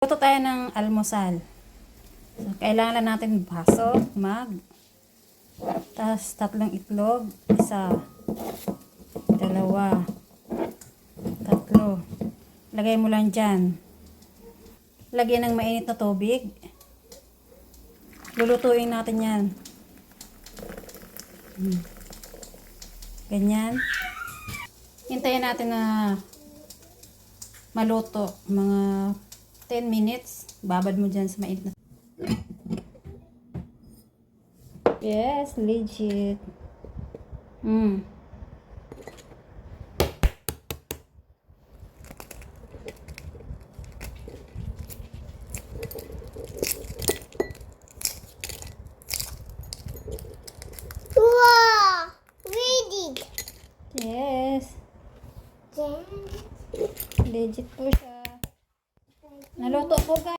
Luto tayo ng almusal. So, kailangan lang natin baso, mag, tapos tatlong itlog, isa, dalawa, tatlo. Lagay mo lang dyan. Lagyan ng mainit na tubig. Lulutuin natin yan. Hmm. Ganyan. Hintayin natin na maluto. Mga 10 minutes. Babad mo dyan sa mainit na Yes, legit. Mm. Wow! Ready. Yes. Legit po siya. Naluto po guys.